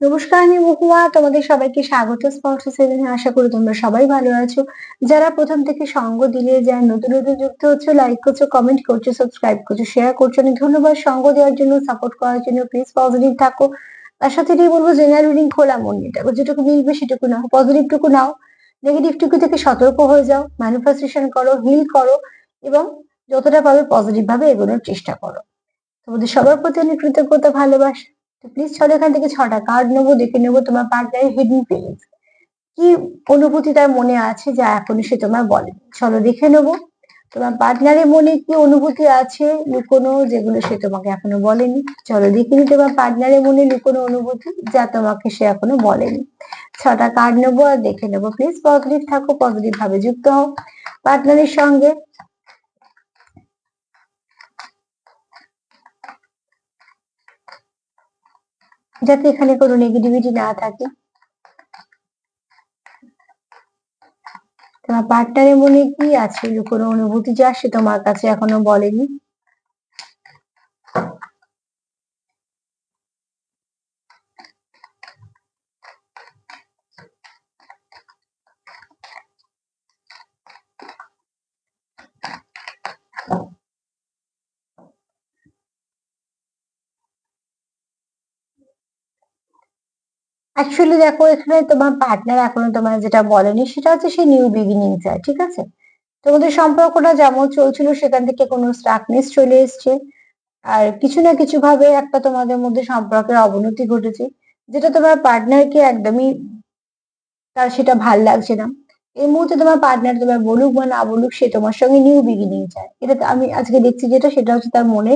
নমস্কার, আমি মহুয়া। তোমাদের সবাইকে স্বাগত স্পর্শ সেভেনে আশা করি তোমরা সবাই ভালো আছো। যারা প্রথম থেকে সঙ্গ দিলে, যারা নতুন নতুন যুক্ত হচ্ছে লাইক করছ কমেন্ট করছ সাবস্ক্রাইব করছ শেয়ার করছ, অনেক ধন্যবাদ। সঙ্গ দেওয়ার জন্য সাপোর্ট করার জন্য প্লিজ পজিটিভ থাকো। তার সাথে এটাই বলব জেনারেল রিডিং খোলা মন থাকো যেটুকু মিলবে সেটুকু নাও। পজিটিভটুকু নাও। নেগেটিভ টুকু থেকে সতর্ক হয়ে যাও। ম্যানিফেস্টেশন করো হিল করো এবং যতটা পারবে পজিটিভ ভাবে এগোনোর চেষ্টা করো। তোমাদের সবার প্রতি অনেক কৃতজ্ঞতা, ভালোবাসা। তো প্লিজ চলো এখান থেকে ছটা কার্ড নেব, দেখে নেব তোমার পার্টনারের হিডেন ফিলিংস কি অনুভূতি তার মনে আছে যা এখনও সে তোমার বলে? চলো দেখে নেব। তোমার পার্টনারের মনে কি অনুভূতি আছে, লুকোনো, যেগুলো সে তোমাকে এখনও বলেনি? চলো দেখে নি তোমার পার্টনারের মনে লুকোনো অনুভূতি যা তোমাকে সে এখনও বলেনি। ছটা কার্ড নেব আর দেখে নেব। প্লিজ পজিটিভ থাকো পজিটিভ ভাবে যুক্ত হও। পার্টনারের সঙ্গে যাতে এখানে কোনো নেগেটিভিটি না থাকে। তোমার পার্টনারের মনে কি আছে? কোনো অনুভূতি যা সে তোমার কাছে এখনও বলেনি। অ্যাকচুয়ালি দেখো, এখানে তোমার পার্টনার এখনও তোমার যেটা বলেনি, সেটা হচ্ছে সে নিউ বিগিনিং চায়, ঠিক আছে? তোমাদের সম্পর্কটা যেমন চলছিল, সেখান থেকে কোনো স্টাকনেস চলে এসছে। আর কিছু না কিছু ভাবে একটা তোমাদের মধ্যে সম্পর্কের অবনতি ঘটেছে, যেটা তোমার পার্টনারকে একদমই তার সেটা ভালো লাগছে না। এই মুহূর্তে তোমার পার্টনার তোমার বলুক বা না বলুক, সে তোমার সঙ্গে নিউ বিগিনিং চায়। এটা আমি আজকে দেখছি যেটা, সেটা হচ্ছে তার মনে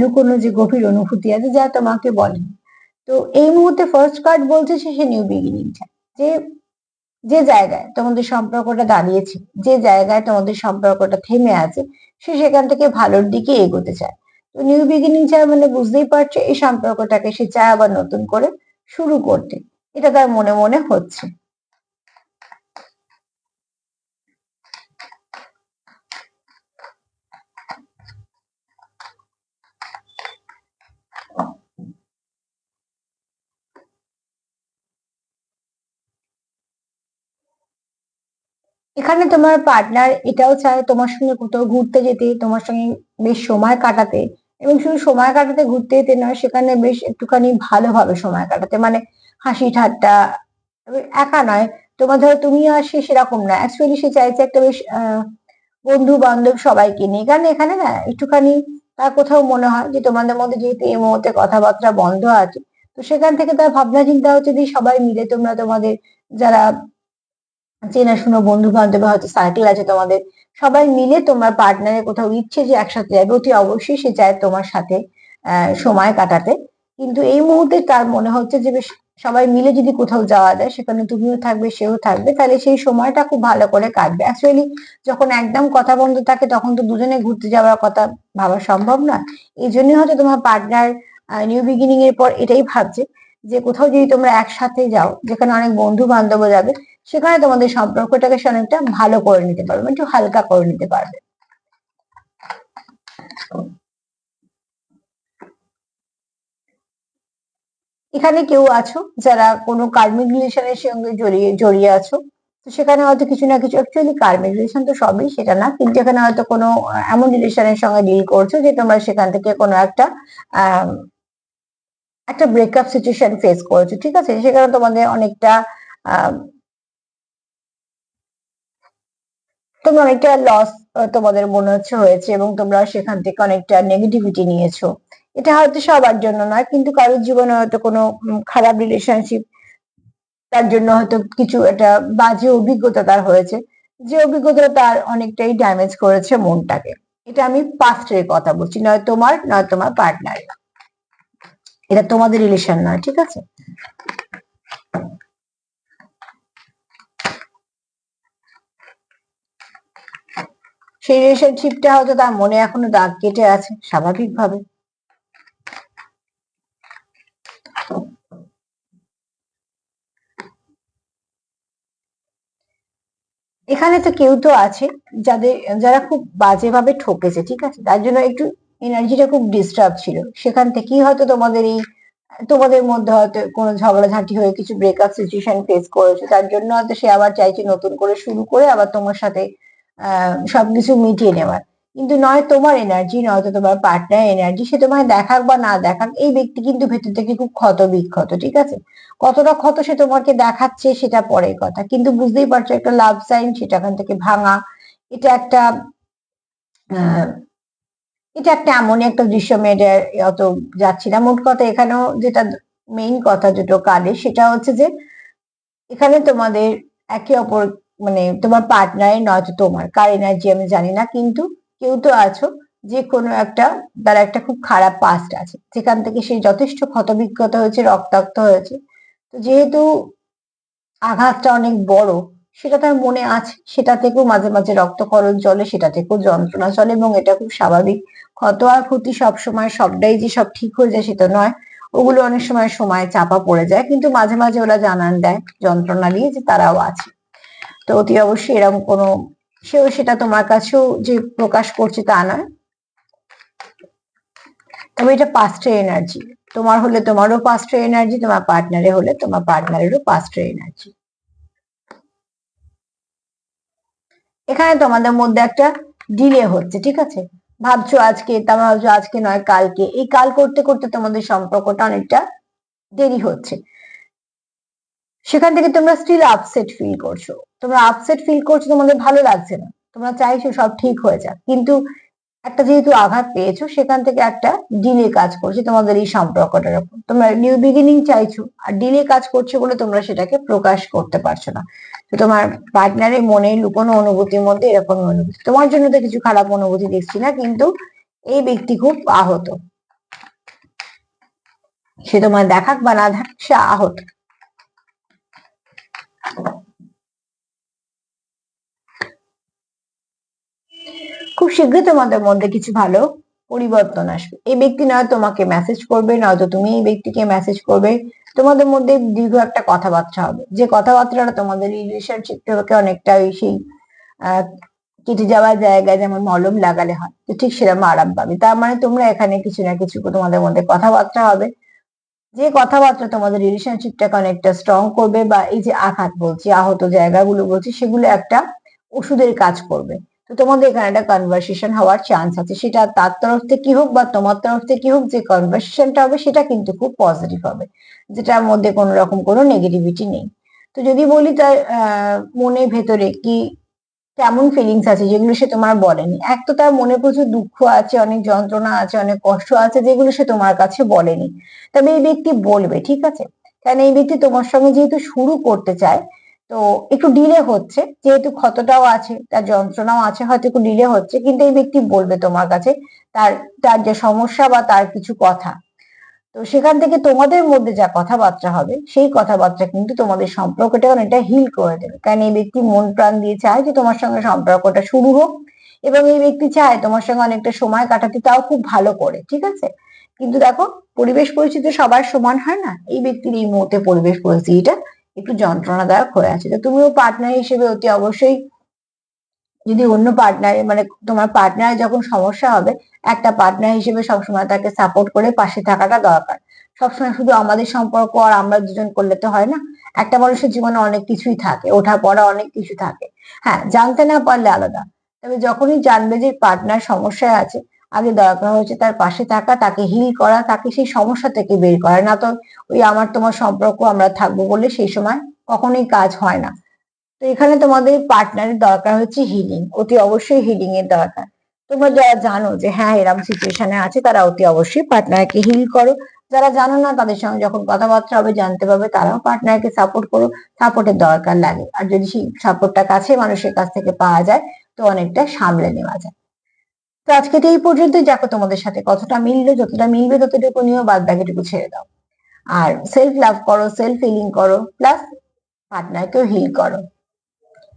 লুকোনো যে গভীর অনুভূতি আছে, যা তোমাকে বলেনি তো এই মুহূর্তে ফার্স্ট কার্ড বলছে সে নিউ বিগিনিং যে যে জায়গায় তোমাদের সম্পর্কটা দাঁড়িয়েছে, যে জায়গায় তোমাদের সম্পর্কটা থেমে আছে, সে সেখান থেকে ভালোর দিকে এগোতে চায়। তো নিউ বিগিনিং চায় মানে বুঝতেই পারছে, এই সম্পর্কটাকে সে চায় আবার নতুন করে শুরু করতে। এটা তার মনে মনে হচ্ছে। এখানে তোমার পার্টনার এটাও চায় তোমার সঙ্গে কোথাও ঘুরতে যেতে, তোমার সঙ্গে বেশ সময় কাটাতে এবং শুধু সময় কাটাতে ঘুরতে যেতে নয়, সেখানে বেশ একটুখানি ভালোভাবে সময় কাটাতে। মানে হাসি ঠাট্টা একা নয়, তোমার ধরো তুমি আর সে সেরকম না। অ্যাকচুয়ালি সে চাইছে একটা বেশ বন্ধু বান্ধব সবাইকে নিয়ে। কারণ এখানে না একটুখানি তার কোথাও মনে হয় যে তোমাদের মধ্যে যেহেতু এই মুহূর্তে কথাবার্তা বন্ধ আছে, তো সেখান থেকে তার ভাবনা চিন্তা হচ্ছে যে সবাই মিলে তোমরা তোমাদের যারা চেনাশোনা বন্ধু বান্ধব হয়তো সার্কেল আছে তোমাদের। সবাই মিলে তোমার পার্টনারের কোথাও ইচ্ছে যে একসাথে যাবে, অতি অবশ্যই সে চায় তোমার সাথে সময় কাটাতে। কিন্তু এই মুহূর্তে তার মনে হচ্ছে যে বেশ সবাই মিলে যদি কোথাও যাওয়া যায়, সেখানে তুমিও থাকবে, সেও থাকবে, তাহলে সেই সময়টা খুব ভালো করে কাটবে। অ্যাকচুয়ালি যখন একদম কথা বন্ধ থাকে, তখন তো দুজনে ঘুরতে যাওয়ার কথা ভাবা সম্ভব না এই জন্যই হয়তো তোমার পার্টনার নিউ বিগিনিং এর পর এটাই ভাবছে যে কোথাও যদি তোমরা একসাথে যাও, যেখানে অনেক বন্ধু বান্ধব যাবে সেখানে তোমাদের সম্পর্কটাকে অনেকটা ভালো করে নিতে পারবে, একটু হালকা করে নিতে পারবে। এখানে কেউ আছো? যারা কোনো কার্মিক রিলেশনের সঙ্গে জড়িয়ে জড়িয়ে আছো? তো সেখানে হয়তো কিছু না কিছু অ্যাকচুয়ালি কার্মিক রিলেশন তো সবই, সেটা না। কিন্তু এখানে হয়তো কোনো এমন রিলেশনের সঙ্গে ডিল করছ যে তোমরা সেখান থেকে কোনো একটা একটা ব্রেকআপ সিচুয়েশন ফেস করেছ, ঠিক আছে? সেখানে তোমাদের অনেকটা তোমরা অনেকটা লস তোমাদের মনে হচ্ছে হয়েছে এবং তোমরা সেখান থেকে অনেকটা নেগেটিভিটি নিয়েছো। এটা হয়তো সবার জন্য নয়, কিন্তু কারোর জীবনে হয়তো কোনো খারাপ রিলেশনশিপ তার জন্য হয়তো কিছু একটা বাজে অভিজ্ঞতা তার হয়েছে, যে অভিজ্ঞতা তার অনেকটাই ড্যামেজ করেছে মনটাকে। এটা আমি পাস্টের কথা বলছি, নয় তোমার নয় তোমার পার্টনার এটা তোমাদের রিলেশন নয়, ঠিক আছে? সেই রিলেশনশিপটা হয়তো তার মনে এখনও দাগ কেটে আছে, স্বাভাবিকভাবে। এখানে তো কেউ তো আছে যাদের, যারা খুব বাজেভাবে ঠকেছে, ঠিক আছে? তার জন্য একটু এনার্জিটা খুব ডিস্টার্ব ছিল। সেখান থেকেই হয়তো তোমাদের এই, তোমাদের মধ্যে হয়তো কোনো ঝগড়াঝাঁটি হয়ে কিছু ব্রেকআপ সিচুয়েশন ফেস করেছ। তার জন্য হয়তো সে আবার চাইছে নতুন করে শুরু করে আবার তোমার সাথে সবকিছু মিটিয়ে নেওয়ার। কিন্তু নয় তোমার এনার্জি নয়তো তোমার পার্টনার এনার্জি সে তোমায় দেখাক বা না দেখাক, এই ব্যক্তি কিন্তু ভেতর থেকে খুব ক্ষত বিক্ষত ঠিক আছে? কতটা ক্ষত সে তোমাকে দেখাচ্ছে সেটা পরের কথা। কিন্তু বুঝতেই পারছ, একটা লাভ সাইন সেটা এখান থেকে ভাঙা, এটা একটা এটা একটা এমনই একটা দৃশ্য মেয়েদের অত যাচ্ছি না। মোট কথা এখানেও যেটা মেইন কথা দুটো কার্ডে সেটা হচ্ছে যে, এখানে তোমাদের একে অপর মানে তোমার পার্টনারের নয়তো তোমার কার এনার্জি আমি জানি না, কিন্তু কেউ তো আছো, যে কোনো একটা, তার একটা খুব খারাপ পাস্ট আছে, যেখান থেকে সে যথেষ্ট ক্ষতবিক্ষত হয়েছে, রক্তাক্ত হয়েছে, তো যেহেতু আঘাতটা অনেক বড়, সেটা তার মনে আছে, সেটা থেকেও মাঝে মাঝে রক্তকরণ চলে, সেটা থেকেও যন্ত্রণা চলে, এবং এটা খুব স্বাভাবিক, ক্ষত আর ক্ষতি সবসময় সবটাই যে সব ঠিক হয়ে যায় সেটা নয়, ওগুলো অনেক সময় সময় চাপা পড়ে যায়, কিন্তু মাঝে মাঝে ওরা জানান দেয়, যন্ত্রণা দিয়ে যে তারাও আছে। তো অতি অবশ্যই এরকম কোনো, সেও সেটা তোমার কাছেও যে প্রকাশ করছে তা নয়। তবে এটা পাস্টের এনার্জি তোমার হলে তোমারও পাস্টের এনার্জি তোমার পার্টনারে হলে তোমার পার্টনারেরও পাস্টের এনার্জি এখানে তোমাদের মধ্যে একটা ডিলে হচ্ছে, ঠিক আছে? ভাবছ আজকে, তা ভাবছ আজকে নয়, কালকে। এই কাল করতে করতে তোমাদের সম্পর্কটা অনেকটা দেরি হচ্ছে। সেখান থেকে তোমরা স্টিল আপসেট ফিল করছ। তোমরা আপসেট ফিল করছ, তোমাদের ভালো লাগছে না। তোমরা চাইছো সব ঠিক হয়ে যাক। কিন্তু একটা যেহেতু আঘাত পেয়েছ, সেখান থেকে একটা ডিলে কাজ করছে তোমাদের এই সম্পর্কটার উপর তোমরা নিউ বিগিনিং চাইছো, আর ডিলে কাজ করছে বলে তোমরা সেটাকে প্রকাশ করতে পারছ না। তো তোমার পার্টনারের মনে লুকোনো অনুভূতির মধ্যে এরকম অনুভূতি। তোমার জন্য তো কিছু খারাপ অনুভূতি দেখছি না, কিন্তু এই ব্যক্তি খুব আহত। সে তোমার দেখাক বা না দেখাক, সে আহত। খুব শীঘ্রই তোমাদের মধ্যে কিছু ভালো পরিবর্তন আসবে। এই ব্যক্তি নয় তোমাকে মেসেজ করবে নয়তো তুমি এই ব্যক্তিকে মেসেজ করবে। তোমাদের মধ্যে দীর্ঘ একটা কথাবার্তা হবে। যে কথাবার্তাটা তোমাদের রিলেশনশিপটাকে অনেকটা সেই কেটে যাওয়ার জায়গায় যেমন মলম লাগালে হয়, তো ঠিক সেরকম আরাম পাবে। তার মানে তোমরা এখানে কিছু না কিছু তোমাদের মধ্যে কথাবার্তা হবে। যে কথাবার্তা তোমাদের রিলেশনশিপটাকে অনেকটা স্ট্রং করবে বা এই যে আঘাত বলছি, আহত জায়গাগুলো বলছি, সেগুলো একটা ওষুধের কাজ করবে। তো তোমাদের এখানে একটা কনভারসেশন হওয়ার চান্স আছে। সেটা তার তরফ থেকে হোক বা তোমার তরফ থেকে হোক, যে কনভারসেশনটা হবে সেটা কিন্তু খুব পজিটিভ হবে, যেটার মধ্যে কোনো রকম কোনো নেগেটিভিটি নেই। তো যদি বলি তার মনে ভেতরে কি কেমন ফিলিংস আছে যেগুলো সে তোমার বলেনি? এক তো তার মনে প্রচুর দুঃখ আছে, অনেক যন্ত্রণা আছে, অনেক কষ্ট আছে যেগুলো সে তোমার কাছে বলেনি। তবে এই ব্যক্তি বলবে, ঠিক আছে? কারণ এই ব্যক্তি তোমার সঙ্গে যেহেতু শুরু করতে চায়, তো একটু ডিলে হচ্ছে, যেহেতু ক্ষতটাও আছে, তার যন্ত্রণাও আছে, হয়তো একটু ডিলে হচ্ছে, কিন্তু এই ব্যক্তি বলবে তোমার কাছে তার তার যে সমস্যা বা তার কিছু কথা। তো সেখান থেকে তোমাদের মধ্যে যা কথাবার্তা হবে, সেই কথাবার্তা কিন্তু তোমাদের সম্পর্কটা অনেকটা হিল করে দেবে। কারণ এই ব্যক্তি মন প্রাণ দিয়ে চায় যে তোমার সঙ্গে সম্পর্কটা শুরু হোক এবং এই ব্যক্তি চায় তোমার সঙ্গে অনেকটা সময় কাটাতে, তাও খুব ভালো করে, ঠিক আছে? কিন্তু দেখো, পরিবেশ পরিস্থিতি সবার সমান, হয় না? এই ব্যক্তির এই মুহূর্তে পরিবেশ পরিস্থিতিটা একটু যন্ত্রণাদায়ক হয়ে আছে। তো তুমিও পার্টনার হিসেবে অতি অবশ্যই যদি অন্য পার্টনার মানে তোমার পার্টনার যখন সমস্যা হবে, একটা পার্টনার হিসেবে সবসময় তাকে সাপোর্ট করে পাশে থাকাটা দরকার। সবসময় শুধু আমাদের সম্পর্ক আর আমরা দুজন করলে তো হয় না। একটা মানুষের জীবনে অনেক কিছুই থাকে ওঠা পড়া অনেক কিছু থাকে। হ্যাঁ জানতে না পারলে আলাদা। তবে যখনই জানবে যে পার্টনার সমস্যায় আছে, আগে দরকার হচ্ছে তার পাশে থাকা, তাকে হিল করা, তাকে সেই সমস্যা থেকে বের করা। না তো ওই আমার তোমার সম্পর্ক আমরা থাকব বলে সেই সময় কখনোই কাজ হয় না। তো এখানে তোমাদের পার্টনারের দরকার হচ্ছে হিলিং অতি অবশ্যই হিলিং এর দরকার। তোমরা যারা জানো যে হ্যাঁ এরকম সিচুয়েশনে আছে, তারা অতি অবশ্যই পার্টনারকে হিল করো। যারা জানো না, তাদের সঙ্গে যখন কথাবার্তা হবে, জানতে পারবে, তারাও পার্টনারকে সাপোর্ট করো। সাপোর্টের দরকার লাগে। আর যদি সেই সাপোর্টটা কাছে মানুষের কাছ থেকে পাওয়া যায়, তো অনেকটা সামলে নেওয়া যায়। তো আজকে তো এই পর্যন্ত দেখো তোমাদের সাথে কতটা মিললো, যতটা মিলবে, ততটুকু নিয়েও বাদ বাকিটুকু ছেড়ে দাও। আর সেলফ লাভ করো সেলফ হিলিং করো প্লাস পার্টনারকেও হিল করো।